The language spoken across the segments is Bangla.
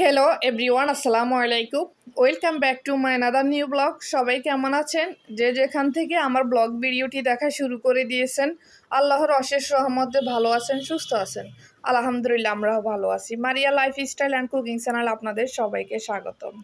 হ্যালো এভরিওয়ান আসসালামু আলাইকুম। Welcome back to my another new blog সবাই কেমন আছেন? যে যেখান থেকে আমার ব্লগ ভিডিওটি দেখা শুরু করে দিয়েছেন, আল্লাহর অশেষ রহমতে ভালো আছেন, সুস্থ আছেন। আলহামদুলিল্লাহ, আমরাও ভালো আছি। Maria lifestyle and cooking channel আপনাদের সবাইকে স্বাগতম।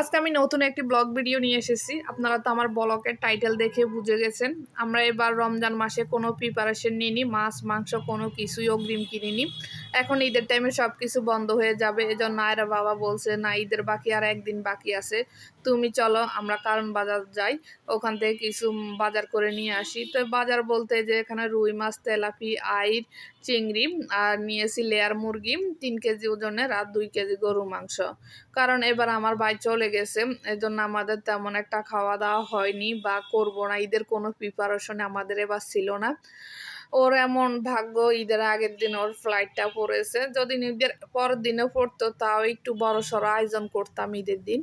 আজকে আমি নতুন একটি ব্লগ ভিডিও নিয়ে এসেছি। আপনারা তো আমার ব্লগের টাইটেল দেখে বুঝে গেছেন। আমরা এবার রমজান মাসে কোনো প্রিপারেশন নিইনি। মাছ, মাংস কোনো কিছুই অগ্রিম কিনিনি। এখন ঈদের টাইমে সব কিছু বন্ধ হয়ে যাবে। এজন্য আয়রা বাবা বলছে, না, ঈদের বাকি আর একদিন বাকি আছে। তুমি চলো, আমরা কারণ বাজার যাই। ওখান থেকে কিছু বাজার করে নিয়ে আসি। তো বাজার বলতে যে এখানে রুই মাছ, তেলাপি আইর চিংড়ি আর নিয়েছি লেয়ার মুরগি, তিন কেজি ওজনের আর দুই কেজি গরু মাংস। কারণ এবার আমার ভাই চলে গেছে, এজন্য আমাদের তেমন একটা খাওয়া দাওয়া হয়নি বা করব না। ঈদের কোনো প্রিপারেশন আমাদের এবার ছিল না। ওর এমন ভাগ্য, ঈদের আগের দিন ওর ফ্লাইটটা পড়েছে। যদি ঈদের পরের দিনে পড়তো, তাও একটু বড় সড়ো আয়োজন করতাম ঈদের দিন।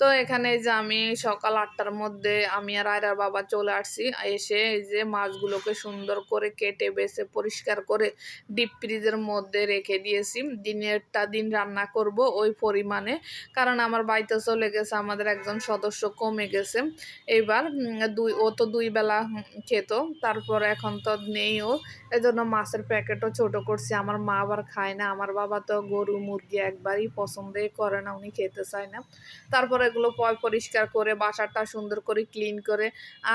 তো এখানে যে আমি সকাল আটটার মধ্যে আমি আর আয়রার বাবা চলে আসছি। এসে এই যে মাছগুলোকে সুন্দর করে কেটে, বেছে, পরিষ্কার করে ডিপ ফ্রিজের মধ্যে রেখে দিয়েছি। দিনেরটা দিন রান্না করব ওই পরিমাণে। কারণ আমার বাড়িতে চলে গেছে, আমাদের একজন সদস্য কমে গেছে। এবার দুই, ও তো দুই বেলা খেত। তারপর এখন তো নেইও। এজন্য মাছের প্যাকেটও ছোট করছি। আমার মা আবার খায় না। আমার বাবা তো গরু, মুরগি একবারই পছন্দই করে না, উনি খেতে চায় না। তারপর এগুলো পয় পরিষ্কার করে বাসাটা সুন্দর করে ক্লিন করে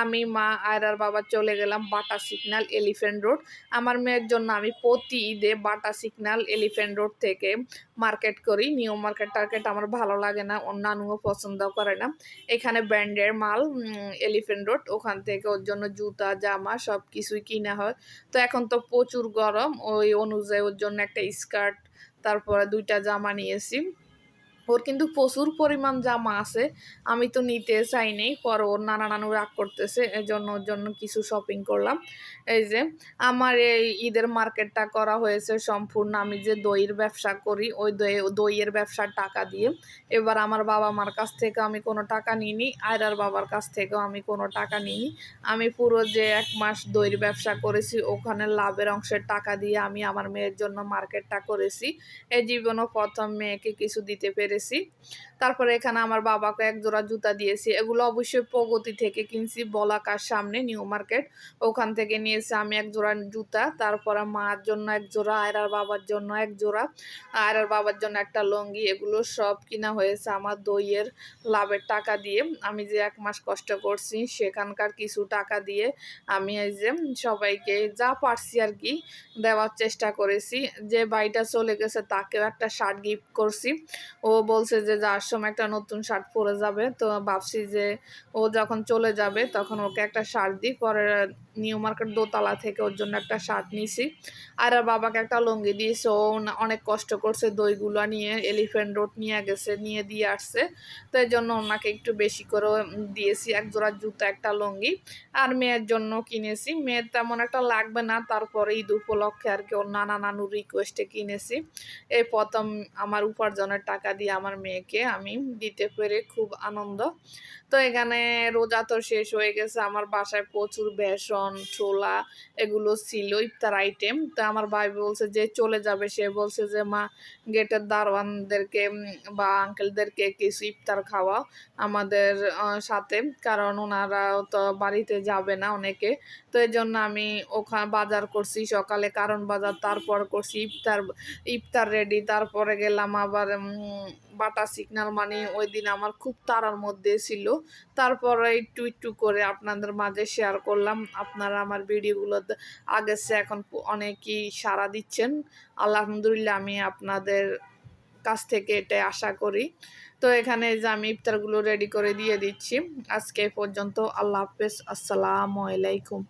আমি, মা, আয়রার বাবা চলে গেলাম বাটা সিগন্যাল এলিফেন্ট রোড। আমার মেয়ের জন্য আমি প্রতি ঈদে বাটা সিগন্যাল এলিফেন্ট রোড থেকে মার্কেট করি নিউ মার্কেট টার্কেট আমার ভালো লাগে না অন্যান্যও পছন্দ করে না। এখানে ব্র্যান্ডের মাল এলিফেন্ট রোড ওখান থেকে ওর জন্য জুতা, জামা সব কিছুই কিনা হয়। তো এখন তো প্রচুর গরম, ওই অনুযায়ী ওর জন্য একটা স্কার্ট তারপরে দুইটা জামা নিয়েছি। ওর কিন্তু প্রচুর পরিমাণ জামা আছে। আমি তো নিতে চাই নেই, পর ওর নানা নানু রাগ করতেছে এই জন্য ওর জন্য কিছু শপিং করলাম। এই যে, আমার এই ঈদের মার্কেটটা করা হয়েছে সম্পূর্ণ, আমি যে দইয়ের ব্যবসা করি, ওই দই, দইয়ের ব্যবসার টাকা দিয়ে। এবার আমার বাবা মার কাছ থেকে আমি কোনো টাকা নিইনি, আয়রার বাবার কাছ থেকেও আমি কোনো টাকা নিইনি। আমি পুরো যে এক মাস দইয়ের ব্যবসা করেছি, ওখানে লাভের অংশের টাকা দিয়ে আমি আমার মেয়ের জন্য মার্কেটটা করেছি। এই জীবনও প্রথম মেয়েকে কিছু দিতে পেরে পেরেছি তারপরে এখানে আমার বাবাকে এক জোড়া জুতা দিয়েছি। এগুলো অবশ্যই প্রগতি থেকে কিনছি বলাকার সামনে, নিউ মার্কেট। ওখান থেকে নিয়েছি আমি এক জোড়া জুতা, তারপরে মার জন্য এক জোড়া, আয়রার বাবার জন্য এক জোড়া। আয়রার বাবার জন্য একটা লঙ্গি, এগুলো সব কিনা হয়েছে আমার দইয়ের লাভের টাকা দিয়ে। আমি যে এক মাস কষ্ট করছি, সেখানকার কিছু টাকা দিয়ে আমি এই যে সবাইকে যা পারছি আর কি দেওয়ার চেষ্টা করেছি। যে বাড়িটা চলে গেছে, তাকেও একটা শার্ট গিফট করছি। ও বলছে যে যার সময় একটা নতুন শার্ট পরে যাবে, তো ভাবছি যে ও যখন চলে যাবে তখন ওকে একটা শার্ট দিই, পরে নিউ মার্কেট দোতলা থেকে ওর জন্য একটা শার্ট নিয়েছি আর বাবাকে একটা লুঙ্গি দিয়েছে। ও অনেক কষ্ট করছে দইগুলো নিয়ে এলিফেন্ট রোড নিয়ে গেছে, নিয়ে দিয়ে আসছে। তো এই জন্য ওনাকে একটু বেশি করে দিয়েছি। এক জোড়া জুতা, একটা লুঙ্গি। আর মেয়ের জন্য কিনেছি। মেয়ের তেমন একটা লাগবে না। তারপরে ঈদ উপলক্ষে আর কি ওর নানা নানুর রিকোয়েস্টে কিনেছি। এই প্রথম আমার উপার্জনের টাকা দিয়ে আমার মেয়েকে আমি দিতে পেরে খুব আনন্দ। তো এখানে রোজা তো শেষ হয়ে গেছে। আমার বাসায় প্রচুর বেসন ছোলা এগুলো ছিল, ইফতার আইটেম তো আমার ভাই বলছে যে চলে যাবে। সে বলছে যে, মা, গেটের দারোয়ানদেরকে বা আঙ্কেলদেরকে কিছু ইফতার খাওয়া আমাদের সাথে। কারণ ওনারা তো বাড়িতে যাবে না অনেকে। তো এই জন্য আমি ওখানে বাজার করছি সকালে কারণ বাজার, তারপর করছি ইফতার ইফতার রেডি তারপরে গেলাম আবার বাটা সিগনাল মানে ওই দিন আমার খুব তাড়ার মধ্যে ছিল। তারপরে একটু একটু করে আপনাদের মাঝে শেয়ার করলাম। আপনারা আমার ভিডিওগুলো আগেছে এখন অনেকেই সাড়া দিচ্ছেন। আলহামদুলিল্লাহ আমি আপনাদের কাছ থেকে এটা আশা করি। তো এখানে যে আমি ইফতারগুলো রেডি করে দিয়ে দিচ্ছি। আজকে পর্যন্ত আল্লাহ হাফেজ। আসসালামু আলাইকুম।